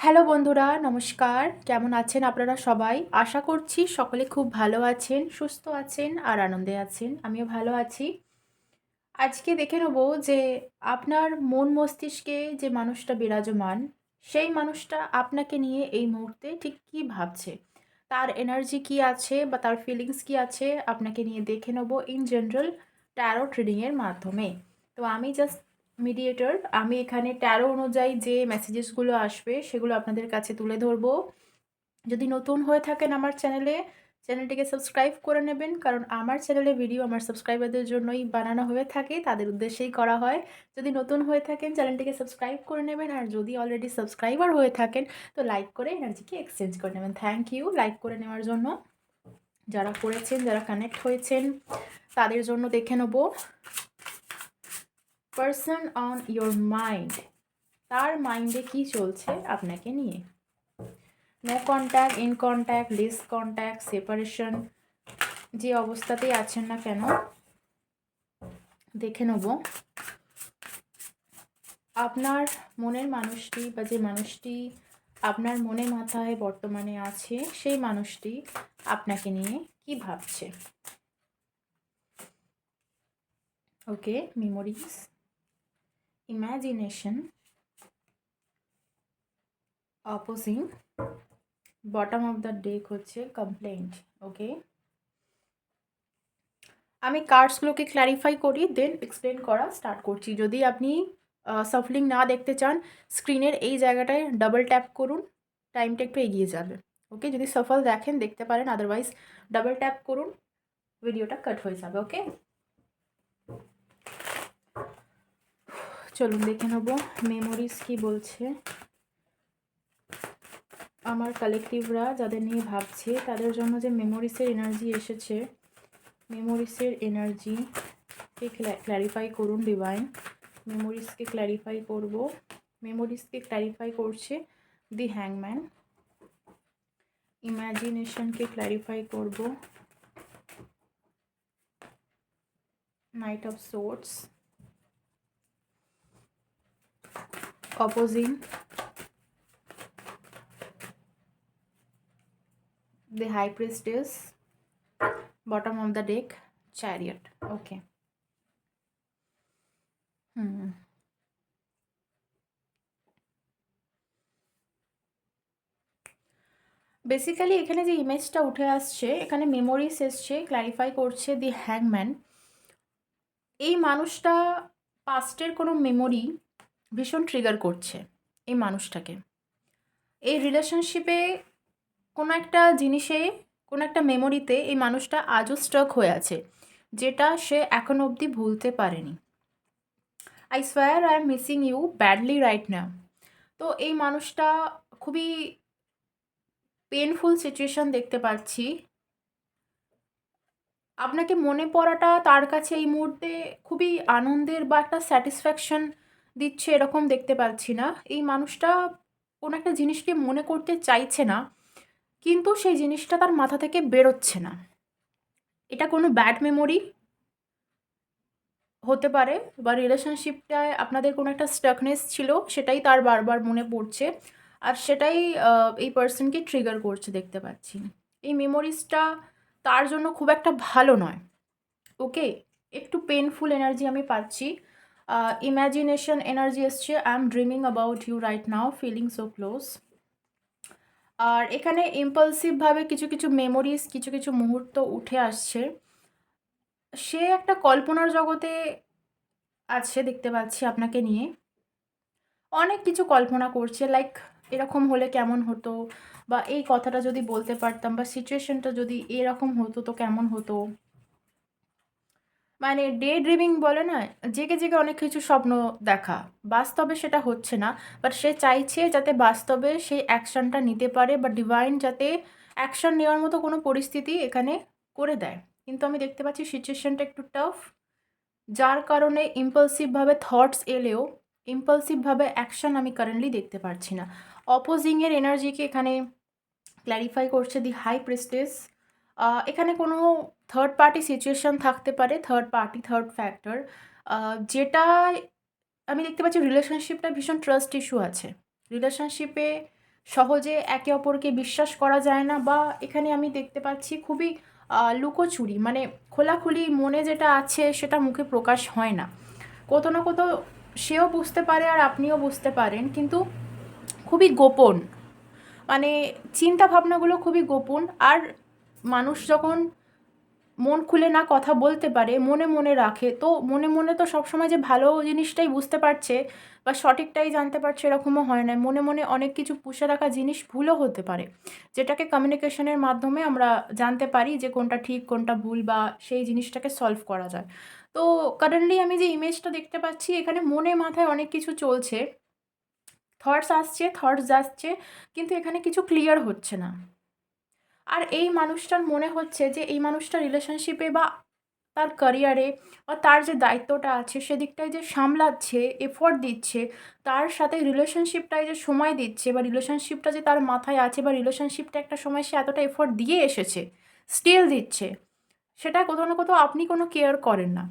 Hello বন্ধুরা, নমস্কার। কেমন আছেন আপনারা সবাই? আশা করছি সকলে খুব ভালো আছেন, সুস্থ আছেন আর আনন্দে আছেন। আমিও ভালো আছি। আজকে দেখে নেব যে আপনার মন মস্তিষ্কে যে মানুষটা বিরাজমান, সেই মানুষটা আপনাকে নিয়ে এই মুহূর্তে ঠিক কী ভাবছে? তার এনার্জি কি আছে বা তার ফিলিংস কি আছে? আপনাকে নিয়ে দেখে নেব ইন জেনারেল ট্যারো ট্রেডিংয়ের মাধ্যমে। তো আমি জাস্ট মিডিয়েটর আমি এখানে ট্যারো অনুযায়ী যে মেসেজেসগুলো আসবে, সেগুলো আপনাদের কাছে তুলে ধরবো। যদি নতুন হয়ে থাকেন আমার চ্যানেলে চ্যানেলটিকে সাবস্ক্রাইব করে নেবেন, কারণ আমার চ্যানেলে ভিডিও আমার সাবস্ক্রাইবারদের জন্যই বানানো হয়ে থাকে, তাদের উদ্দেশ্যেই করা হয়। যদি নতুন হয়ে থাকেন চ্যানেলটিকে সাবস্ক্রাইব করে নেবেন, আর যদি অলরেডি সাবস্ক্রাইবার হয়ে থাকেন, তো লাইক করে এনার্জিকে এক্সচেঞ্জ করে নেবেন। থ্যাংক ইউ লাইক করে নেওয়ার জন্য। যারা করেছেন, যারা কানেক্ট হয়েছেন, তাদের জন্য দেখে নেব। পারসন অন ইয়োর মাইন্ড তার মাইন্ডে কি চলছে আপনাকে নিয়ে? No contact in contact less contact separation যে অবস্থাতেই আছেন না কেন, দেখে নেব। আপনার মনের মানুষটি বা যে মানুষটি আপনার মনে মাথায় বর্তমানে আছে, সেই মানুষটি আপনাকে নিয়ে কি ভাবছে? Okay memories imagination opposing. Bottom of the deck হচ্ছে কমপ্লেন্ট ওকে আমি কার্ডসগুলোকে ক্ল্যারিফাই করি দেন এক্সপ্লেন করা স্টার্ট করছি। যদি আপনি সাফলিং না দেখতে চান স্ক্রিনের এই জায়গাটায় ডাবল ট্যাপ করুন টাইমটা একটু এগিয়ে যাবে ওকে যদি সফল দেখেন, দেখতে পারেন আদারওয়াইজ ডাবল ট্যাপ করুন ভিডিওটা কাট হয়ে যাবে ওকে চলুন দেখে নেব। মেমোরিজ কি বলছে? আমার কালেকটিভরা যাদের নিয়ে ভাবছে, তাদের জন্য যে মেমোরিসের এনার্জি এসেছে মেমোরিসের এনার্জিকে ক্ল্যারিফাই করুন ডিভাইন মেমোরিসকে ক্ল্যারিফাই করব। মেমোরিসকে ক্ল্যারিফাই করছে দি হ্যাংম্যান ইম্যাজিনেশনকে ক্ল্যারিফাই করব। Knight of swords opposing the high priestess. Bottom of the deck. Chariot. Okay. Hmm. Basically এখানে যে ইমেজটা উঠে আসছে, এখানে মেমোরিস এসছে ক্ল্যারিফাই করছে দি হ্যাংম্যান এই মানুষটা পাস্টের কোনো মেমোরি ভীষণ ট্রিগার করছে এই মানুষটাকে। এই রিলেশনশিপে কোনো একটা জিনিসে, কোনো একটা মেমোরিতে এই মানুষটা আজও স্টক হয়ে আছে, যেটা সে এখন অবধি ভুলতে পারেনি। I swear I am missing you badly right now তো এই মানুষটা খুবই পেনফুল সিচুয়েশন দেখতে পাচ্ছি। আপনাকে মনে পড়াটা তার কাছে এই মুহূর্তে খুবই আনন্দের বা একটা স্যাটিসফ্যাকশন দিচ্ছে এরকম দেখতে পাচ্ছি না। এই মানুষটা কোনো একটা জিনিসকে মনে করতে চাইছে না, কিন্তু সেই জিনিসটা তার মাথা থেকে বেরোচ্ছে না। এটা কোনো ব্যাড মেমোরি হতে পারে বা রিলেশনশিপটায় আপনাদের কোনো একটা স্টাকনেস ছিল, সেটাই তার বারবার মনে পড়ছে আর সেটাই এই পার্সনকে ট্রিগার করছে দেখতে পাচ্ছি। এই মেমোরিজটা তার জন্য খুব একটা ভালো নয়। ওকে একটু পেনফুল এনার্জি আমি পাচ্ছি। ইম্যাজিনেশন এনার্জি এসছে I am dreaming about you right now feeling so close আর এখানে ইম্পালসিভভাবে কিছু কিছু মেমোরিজ কিছু কিছু মুহূর্ত উঠে আসছে। সে একটা কল্পনার জগতে আছে, দেখতে পাচ্ছি আপনাকে নিয়ে। অনেক কিছু কল্পনা করছে লাইক এরকম হলে কেমন হতো? বা এই কথাটা যদি বলতে পারতাম, বা সিচুয়েশনটা যদি এরকম হতো, তো কেমন হতো? মানে ডে ড্রিমিং বলে না, জেগে জেগে অনেক কিছু স্বপ্ন দেখা। বাস্তবে সেটা হচ্ছে না বাট সে চাইছে যাতে বাস্তবে সেই অ্যাকশানটা নিতে পারে বা ডিভাইন যাতে অ্যাকশান নেওয়ার মতো কোনো পরিস্থিতি এখানে করে দেয়। কিন্তু আমি দেখতে পাচ্ছি সিচুয়েশানটা একটু টাফ যার কারণে ইম্পালসিভভাবে থটস এলেও ইম্পালসিভভাবে অ্যাকশান আমি কারেন্টলি দেখতে পারছি না। অপোজিংয়ের এনার্জিকে এখানে ক্ল্যারিফাই করছে দি হাই প্রেস্টেস এখানে কোনো থার্ড পার্টি সিচুয়েশান থাকতে পারে থার্ড পার্টি থার্ড ফ্যাক্টর যেটা আমি দেখতে পাচ্ছি রিলেশনশিপটা ভীষণ ট্রাস্ট ইস্যু আছে। রিলেশনশিপে সহজে একে অপরকে বিশ্বাস করা যায় না বা এখানে আমি দেখতে পাচ্ছি খুবই লুকোচুরি মানে খোলাখুলি মনে যেটা আছে সেটা মুখে প্রকাশ হয় না। কোথাও না কোথাও সেও বুঝতে পারে আর আপনিও বুঝতে পারেন, কিন্তু খুবই গোপন। মানে চিন্তা ভাবনাগুলো খুবই গোপন, আর মানুষ যখন মন খুলে না কথা বলতে পারে, মনে মনে রাখে, তো মনে মনে তো সবসময় যে ভালো জিনিসটাই বুঝতে পারছে বা সঠিকটাই জানতে পারছে এরকমও হয় না। মনে মনে অনেক কিছু পুষে রাখা জিনিস ভুলও হতে পারে। যেটাকে কমিউনিকেশনের মাধ্যমে আমরা জানতে পারি যে কোনটা ঠিক, কোনটা ভুল বা সেই জিনিসটাকে সলভ করা যায়। তো কারেন্টলি আমি যে ইমেজটা দেখতে পাচ্ছি, এখানে মনে মাথায় অনেক কিছু চলছে। থটস আসছে থটস যাচ্ছে, কিন্তু এখানে কিছু ক্লিয়ার হচ্ছে না। আর এই মানুষটার মনে হচ্ছে যে এই মানুষটা রিলেশনশিপে বা তার ক্যারিয়ারে বা তার যে দায়িত্বটা আছে, সেদিকটায় যে সামলাচ্ছে এফোর্ট দিচ্ছে, তার সাথে রিলেশনশিপটায় যে সময় দিচ্ছে বা রিলেশনশিপটা যে তার মাথায় আছে বা রিলেশনশিপটা একটা সময় সে এতটা এফোর্ট দিয়ে এসেছে স্টিল দিচ্ছে, সেটা কোথাও না কোথাও আপনি কোনো কেয়ার করেন না।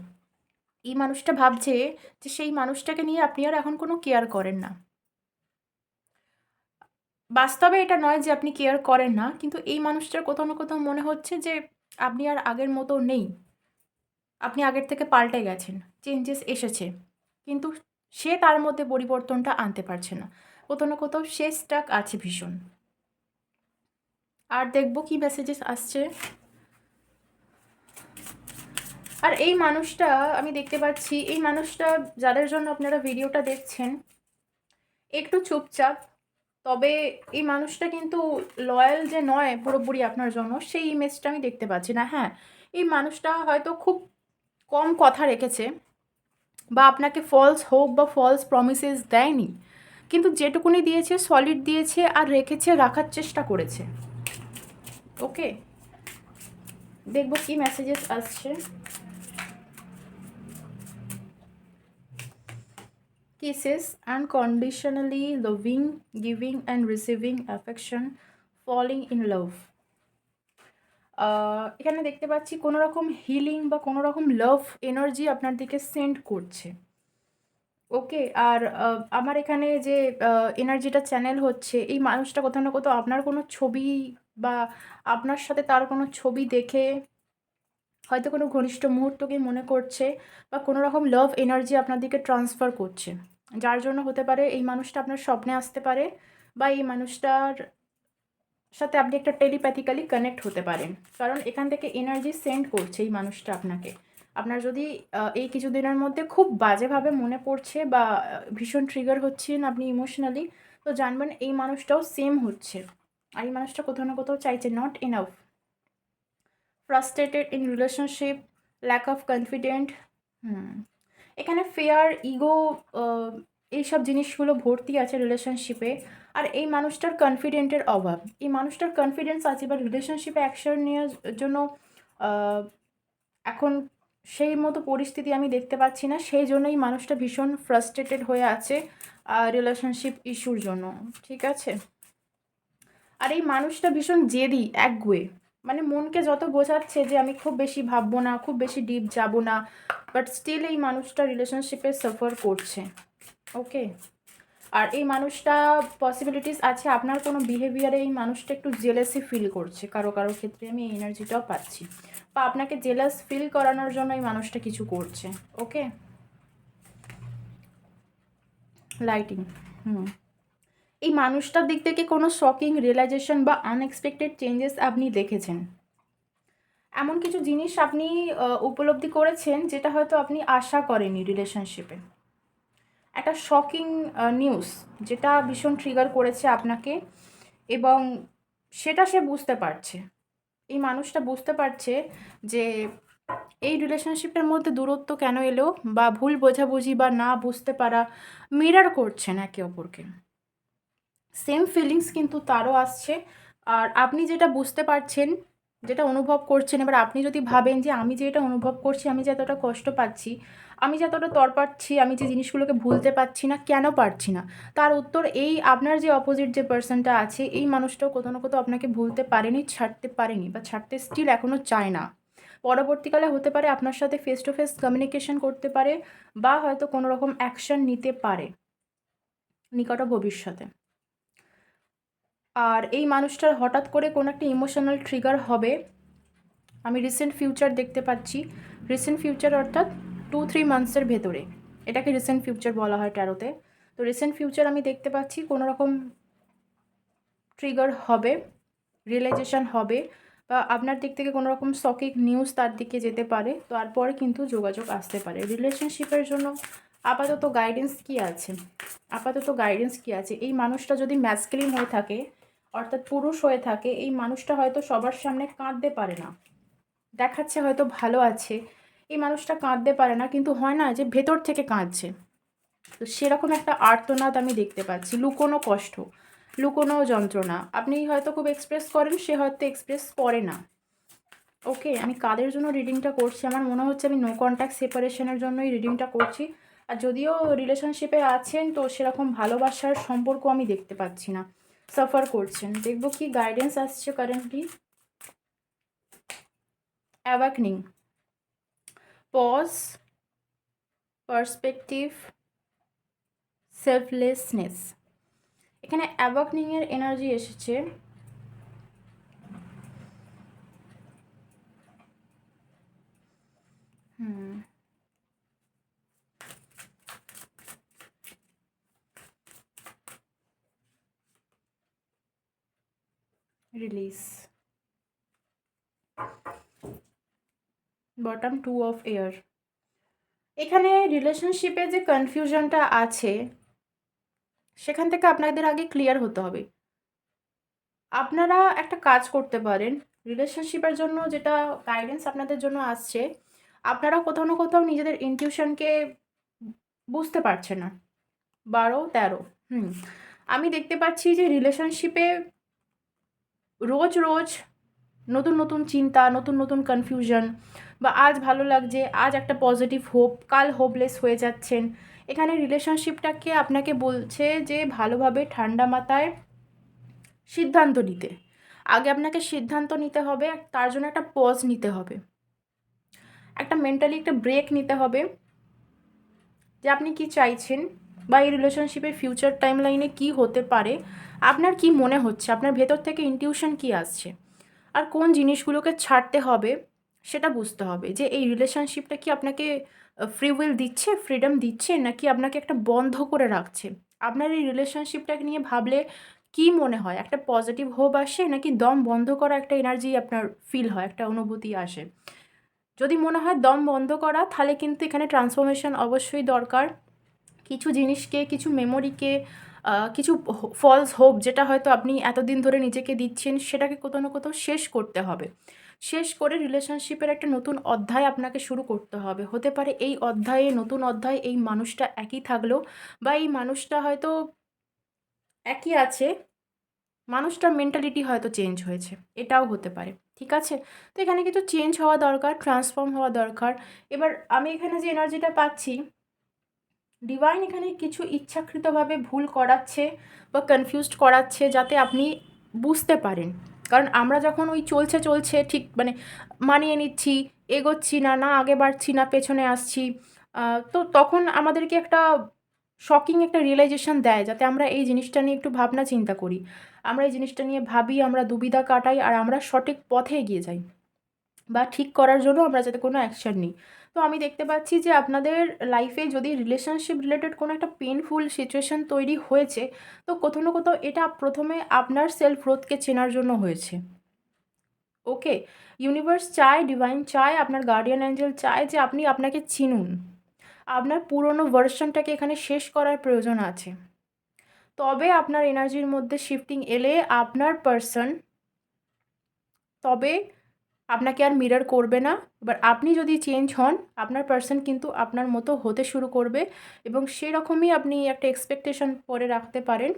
এই মানুষটা ভাবছে যে সেই মানুষটাকে নিয়ে আপনি আর এখন কোনো কেয়ার করেন না। বাস্তবে এটা নয় যে আপনি কেয়ার করেন না, কিন্তু এই মানুষটার কোথাও না কোথাও মনে হচ্ছে যে আপনি আর আগের মতো নেই। আপনি আগের থেকে পাল্টে গেছেন চেঞ্জেস এসেছে, কিন্তু সে তার মধ্যে পরিবর্তনটা আনতে পারছে না। কোথাও না কোথাও সে স্টাক আছে ভীষণ। আর দেখব কি মেসেজেস আসছে। আর এই মানুষটা, আমি দেখতে পাচ্ছি, এই মানুষটা যাদের জন্য আপনারা ভিডিওটা দেখছেন, একটু চুপচাপ তবে এই মানুষটা কিন্তু লয়াল যে নয় পুরোপুরি আপনার জন্য, সেই ইমেজটা আমি দেখতে পাচ্ছি না। হ্যাঁ এই মানুষটা হয়তো খুব কম কথা রেখেছে বা আপনাকে ফলস হোপ বা ফলস প্রমিসেস দেয়নি। কিন্তু যেটুকুনি দিয়েছে সলিড দিয়েছে আর রেখেছে, রাখার চেষ্টা করেছে। ওকে দেখব কি মেসেজেস আসছে। Kisses unconditionally loving, and receiving affection, falling in love. আহ, এখানে দেখতে পাচ্ছি কোনো রকম হিলিং বা কোনো রকম লাভ এনার্জি আপনার দিকে সেন্ড করছে ওকে আর আমার এখানে যে এনার্জিটা চ্যানেল হচ্ছে এই মানুষটা কোথাও না কোথাও আপনার কোনো ছবি বা আপনার সাথে তার কোনো ছবি দেখে হয়তো কোনো ঘনিষ্ঠ মুহূর্তকে মনে করছে বা কোনো রকম লাভ এনার্জি আপনার দিকে ট্রান্সফার করছে। যার জন্য হতে পারে এই মানুষটা আপনার স্বপ্নে আসতে পারে বা এই মানুষটার সাথে আপনি একটা টেলিপ্যাথিক্যালি কানেক্ট হতে পারেন কারণ এখান থেকে এনার্জি সেন্ড করছে এই মানুষটা আপনাকে। আপনার যদি এই কিছুদিনের মধ্যে খুব বাজেভাবে মনে পড়ছে বা ভীষণ ট্রিগার হচ্ছেন আপনি ইমোশনালি তো জানবেন এই মানুষটাও সেম হচ্ছে। আর এই মানুষটা কোথাও না কোথাও চাইছে not enough frustrated in relationship lack of confident hmm. এখানে ফেয়ার ইগো এইসব জিনিসগুলো ভর্তি আছে রিলেশনশিপে আর এই মানুষটার কনফিডেন্টের অভাব। এই মানুষটার কনফিডেন্স আছে বা রিলেশনশিপে অ্যাকশন নেওয়ার জন্য এখন সেই মতো পরিস্থিতি আমি দেখতে পাচ্ছি না। সেই জন্যই মানুষটা ভীষণ ফ্রাস্ট্রেটেড হয়ে আছে রিলেশনশিপ ইস্যুর জন্য। ঠিক আছে? আর এই মানুষটা ভীষণ জেদি, একগুয়ে। মানে মনকে যত বোঝাচ্ছে যে আমি খুব বেশি ভাববো না, খুব বেশি ডিপ যাব না বাট স্টিল এই মানুষটা রিলেশনশিপে সাফার করছে ওকে আর এই মানুষটা পসিবিলিটিস আছে, আপনার কোনো বিহেভিয়ারে এই মানুষটা একটু জেলাসি ফিল করছে, কারও কারও ক্ষেত্রে আমি এই এনার্জিটাও পাচ্ছি। বা আপনাকে জেলাস ফিল করানোর জন্য এই মানুষটা কিছু করছে ওকে লাইটিং হুম। এই মানুষটার দিক থেকে কোনো শকিং রিয়েলাইজেশন বা আনএক্সপেক্টেড চেঞ্জেস আপনি দেখেছেন? এমন কিছু জিনিস আপনি উপলব্ধি করেছেন যেটা হয়তো আপনি আশা করেনি রিলেশনশিপে একটা শকিং নিউজ যেটা ভীষণ ট্রিগার করেছে আপনাকে এবং সেটা সে বুঝতে পারছে। এই মানুষটা বুঝতে পারছে যে এই রিলেশনশিপের মধ্যে দূরত্ব কেন এলো বা ভুল বোঝাবুঝি বা না বুঝতে পারা মিরার করছেন একে অপরকে। সেম ফিলিংস কিন্তু তারও আসছে। আর আপনি যেটা বুঝতে পারছেন, যেটা অনুভব করছেন, এবার আপনি যদি ভাবেন যে আমি যে এটা অনুভব করছি, আমি যে এতটা কষ্ট পাচ্ছি, আমি যে এতটা তর পাচ্ছি, আমি যে জিনিসগুলোকে ভুলতে পারছি না, কেন পারছি না? তার উত্তর এই আপনার যে অপোজিট যে পার্সনটা আছে, এই মানুষটাও কোথাও না কোথাও আপনাকে ভুলতে পারেনি, ছাড়তে পারেনি বা ছাড়তে স্টিল এখনও চায় না। পরবর্তীকালে হতে পারে আপনার সাথে ফেস টু ফেস কমিউনিকেশন করতে পারে বা হয়তো কোনো রকম অ্যাকশন নিতে পারে। নিকট ভবিষ্যতে। আর এই মানুষটার হঠাৎ করে কোনো একটা ইমোশনাল ট্রিগার হবে। আমি রিসেন্ট ফিউচার দেখতে পাচ্ছি। রিসেন্ট ফিউচার অর্থাৎ টু থ্রি মান্থসের ভেতরে। এটাকে রিসেন্ট ফিউচার বলা হয় ট্যারোতে তো রিসেন্ট ফিউচার আমি দেখতে পাচ্ছি, কোনো রকম ট্রিগার হবে রিয়েলাইজেশন হবে বা আপনার দিক থেকে কোনো রকম সকিক নিউজ তার দিকে যেতে পারে। তারপরে কিন্তু যোগাযোগ আসতে পারে। রিলেশনশিপের জন্য আপাতত গাইডেন্স কি আছে? আপাতত গাইডেন্স কি আছে? এই মানুষটা যদি ম্যাসক্রিন হয়ে থাকে অর্থাৎ পুরুষ হয়ে থাকে, এই মানুষটা হয়তো সবার সামনে কাঁদতে পারে না। দেখাচ্ছে হয়তো ভালো আছে, এই মানুষটা কাঁদতে পারে না, কিন্তু হয় না যে ভেতর থেকে কাঁদছে। তো সেরকম একটা আর্তনাদ আমি দেখতে পাচ্ছি। লুকোনো কষ্ট, লুকোনো যন্ত্রণা। আপনি হয়তো খুব এক্সপ্রেস করেন, সে হয়তো এক্সপ্রেস করে না। ওকে আমি কাদের জন্য রিডিংটা করছি? আমার মনে হচ্ছে আমি নো কন্ট্যাক্ট সেপারেশনের জন্যই রিডিংটা করছি। আর যদিও রিলেশনশিপে আছেন, তো সেরকম ভালোবাসার সম্পর্ক আমি দেখতে পাচ্ছি না। সাফার করছেন দেখব কি গাইডেন্স আসছে currently awakening pause perspective selflessness এখানে অ্যাওয়াকনিংয়ের এনার্জি এসেছে। হুম। Release bottom two of air এখানে রিলেশনশিপে যে কনফিউশনটা আছে, সেখান থেকে আপনাদের আগে ক্লিয়ার হতে হবে। আপনারা একটা কাজ করতে পারেন রিলেশনশিপের জন্য যেটা গাইডেন্স আপনাদের জন্য আসছে, আপনারা কোথাও না কোথাও নিজেদের ইনটিউশনকে বুঝতে পারছেন না। বারো, তেরো, হুম। আমি দেখতে পাচ্ছি যে রিলেশনশিপে রোজ রোজ নতুন নতুন চিন্তা, নতুন নতুন কনফিউশন বা আজ ভালো লাগছে, আজ একটা পজিটিভ হোপ কাল হোপলেস হয়ে যাচ্ছেন। এখানে রিলেশনশিপটাকে আপনাকে বলছে যে ভালোভাবে ঠান্ডা মাথায় সিদ্ধান্ত নিতে। আগে আপনাকে সিদ্ধান্ত নিতে হবে, তার জন্য একটা পজ নিতে হবে। একটা মেন্টালি একটা ব্রেক নিতে হবে। যে আপনি কি চাইছেন? বা এই রিলেশনশিপের ফিউচার টাইম লাইনে কী হতে পারে? আপনার কি মনে হচ্ছে? আপনার ভেতর থেকে ইনটিউশন কি আসছে? আর কোন জিনিসগুলোকে ছাড়তে হবে? সেটা বুঝতে হবে। যে এই রিলেশনশিপটা কি আপনাকে ফ্রি উইল দিচ্ছে ফ্রিডম দিচ্ছে, নাকি আপনাকে একটা বন্ধ করে রাখছে? আপনার এই রিলেশনশিপটাকে নিয়ে ভাবলে কি মনে হয়? একটা পজিটিভ হোপ আসে, নাকি দম বন্ধ করা একটা এনার্জি আপনার ফিল হয়, একটা অনুভূতি আসে? যদি মনে হয় দম বন্ধ করা, তাহলে কিন্তু এখানে ট্রান্সফরমেশন অবশ্যই দরকার। কিছু জিনিসকে, কিছু মেমোরিকে কিছু ফলস হোপ যেটা হয়তো আপনি এতদিন ধরে নিজেকে দিচ্ছেন, সেটাকে কোথাও না কোথাও শেষ করতে হবে। শেষ করে রিলেশনশিপের একটা নতুন অধ্যায় আপনাকে শুরু করতে হবে। হতে পারে এই অধ্যায়ে, নতুন অধ্যায় এই মানুষটা একই থাকল বা এই মানুষটা হয়তো একই আছে, মানুষটার মেন্টালিটি হয়তো চেঞ্জ হয়েছে। এটাও হতে পারে, ঠিক আছে? তো এখানে কিছু চেঞ্জ হওয়া দরকার ট্রান্সফর্ম হওয়া দরকার। এবার আমি এখানে যে এনার্জিটা পাচ্ছি ডিভাইন এখানে কিছু ইচ্ছাকৃতভাবে ভুল করাচ্ছে বা কনফিউজড করাচ্ছে যাতে আপনি বুঝতে পারেন। কারণ আমরা যখন ওই চলছে চলছে, ঠিক মানে মানিয়ে নিচ্ছি, এগোচ্ছি না না আগে বাড়ছি, না পেছনে আসছি তো তখন আমাদেরকে একটা শকিং একটা রিয়েলাইজেশন দেয় যাতে আমরা এই জিনিসটা নিয়ে একটু ভাবনা চিন্তা করি। আমরা এই জিনিসটা নিয়ে ভাবি, আমরা দুবিধা কাটাই, আর আমরা সঠিক পথে এগিয়ে যাই। বা ঠিক করার জন্য আমরা যাতে কোনো অ্যাকশান নিই। তো আমি দেখতে পাচ্ছি যে আপনাদের লাইফে যদি রিলেশনশিপ রিলেটেড কোনো একটা পেনফুল সিচুয়েশান তৈরি হয়েছে, তো কোথাও না কোথাও এটা প্রথমে আপনার সেলফ গ্রোথকে চেনার জন্য হয়েছে। ওকে ইউনিভার্স চায় ডিভাইন চায়, আপনার গার্ডিয়ান অ্যাঞ্জেল চায় যে আপনি আপনাকে চিনুন। আপনার পুরনো ভার্সনটাকে এখানে শেষ করার প্রয়োজন আছে। তবে আপনার এনার্জির মধ্যে শিফটিং এলে আপনার পার্সন তবে আপনাকে আর মিরার করবে না। এবার আপনি যদি চেঞ্জ হন, আপনার পার্সন কিন্তু আপনার মতো হতে শুরু করবে এবং সেরকমই আপনি একটা এক্সপেকটেশন পরে রাখতে পারেন,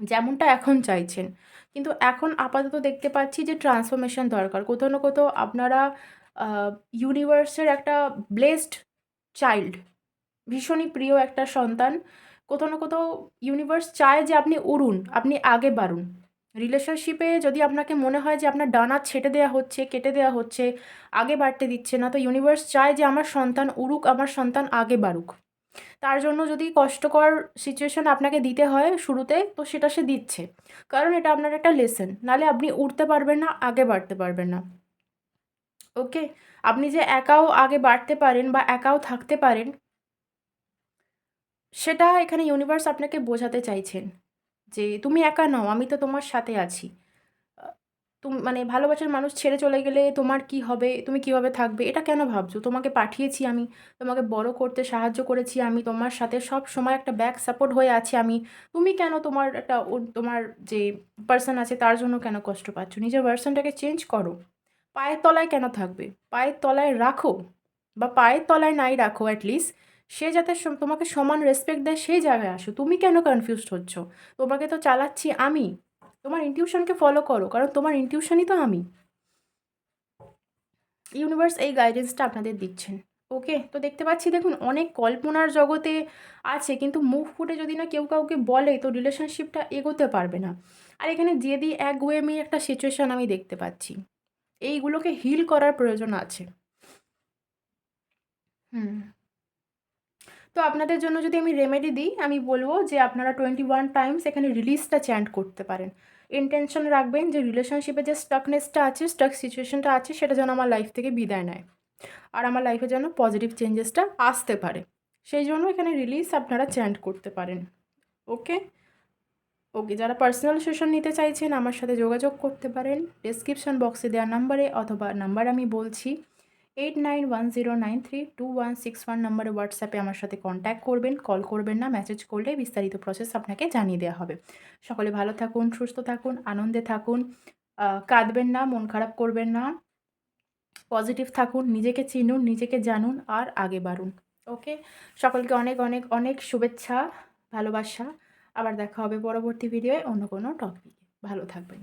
যেমনটা এখন চাইছেন। কিন্তু এখন আপাতত দেখতে পাচ্ছি যে ট্রান্সফরমেশন দরকার। কোথাও না কোথাও আপনারা ইউনিভার্সের একটা ব্লেসড চাইল্ড ভীষণই প্রিয় একটা সন্তান। কোথাও না কোথাও ইউনিভার্স চায় যে আপনি উড়ুন, আপনি আগে বাড়ুন। রিলেশনশিপে যদি আপনাকে মনে হয় যে আপনার ডানা ছেটে দেওয়া হচ্ছে, কেটে দেওয়া হচ্ছে, আগে বাড়তে দিচ্ছে না, তো ইউনিভার্স চায় যে আমার সন্তান উড়ুক, আমার সন্তান আগে বাড়ুক। তার জন্য যদি কষ্টকর সিচুয়েশন আপনাকে দিতে হয় শুরুতে, তো সেটা সে দিচ্ছে। কারণ এটা আপনার একটা লেসন নাহলে আপনি উঠতে পারবেন না, আগে বাড়তে পারবেন না। ওকে আপনি যে একাও আগে বাড়তে পারেন বা একাও থাকতে পারেন, সেটা এখানে ইউনিভার্স আপনাকে বোঝাতে চাইছেন। যে তুমি একা নও, আমি তো তোমার সাথে আছি। তুমি মানে ভালোবাসার মানুষ ছেড়ে চলে গেলে তোমার কি হবে? তুমি কীভাবে থাকবে? এটা কেন ভাবছ? তোমাকে পাঠিয়েছি আমি, তোমাকে বড় করতে সাহায্য করেছি আমি, তোমার সাথে সব সময় একটা ব্যাক সাপোর্ট হয়ে আছি আমি। তুমি কেন তোমার একটা তোমার যে পার্সন আছে তার জন্য কেন কষ্ট পাচ্ছ? নিজের পার্সনটাকে চেঞ্জ করো। পায়ের তলায় কেন থাকবে? পায়ের তলায় রাখো বা পায়ের তলায় নাই রাখো অ্যাটলিস্ট সে যাতে তোমাকে সমান রেসপেক্ট দেয় সেই জায়গায় আসো। তুমি কেন কনফিউজড হচ্ছ? তোমাকে তো চালাচ্ছি আমি। তোমার ইনটিউশনকে ফলো করো, কারণ তোমার ইনটিউশনই তো আমি। ইউনিভার্স এই গাইডেন্সটা আপনাদের দিচ্ছেন। ওকে? তো দেখতে পাচ্ছি, দেখুন, অনেক কল্পনার জগতে আছে, কিন্তু মুখ ফুটে যদি না কেউ কাউকে বলে, তো রিলেশনশিপটা এগোতে পারবে না। আর এখানে জেদি এক ওয়েমি একটা সিচুয়েশান আমি দেখতে পাচ্ছি। এইগুলোকে হিল করার প্রয়োজন আছে। হুম। তো আপনাদের জন্য যদি আমি রেমেডি দিই, আমি বলব যে আপনারা টোয়েন্টি ওয়ান টাইমস এখানে রিলিজটা চ্যান্ট করতে পারেন। ইন্টেনশন রাখবেন যে রিলেশনশিপে যে স্টাকনেসটা আছে স্টাক সিচুয়েশনটা আছে, সেটা যেন আমার লাইফ থেকে বিদায় নেয়। আর আমার লাইফে যেন পজিটিভ চেঞ্জেসটা আসতে পারে। সেই জন্য এখানে রিলিজ আপনারা চ্যান্ট করতে পারেন। ওকে ওকে যারা পার্সোনাল সেশন নিতে চাইছেন, আমার সাথে যোগাযোগ করতে পারেন। ডিসক্রিপশন বক্সে দেওয়া নাম্বারে অথবা নাম্বার আমি বলছি। Eight nine one zero nine three two one six one নাম্বারে হোয়াটসঅ্যাপে আমার সাথে কন্ট্যাক্ট করবেন কল করবেন না মেসেজ করলে বিস্তারিত প্রসেস আপনাকে জানিয়ে দেওয়া হবে। সকলে ভালো থাকুন, সুস্থ থাকুন, আনন্দে থাকুন কাঁদবেন না, মন খারাপ করবেন না পজিটিভ থাকুন, নিজেকে চিনুন, নিজেকে জানুন আর আগে বাড়ুন। ওকে সকলকে অনেক অনেক অনেক শুভেচ্ছা, ভালোবাসা। আবার দেখা হবে পরবর্তী ভিডিওয়ে অন্য কোনো টপিকে ভালো থাকবেন।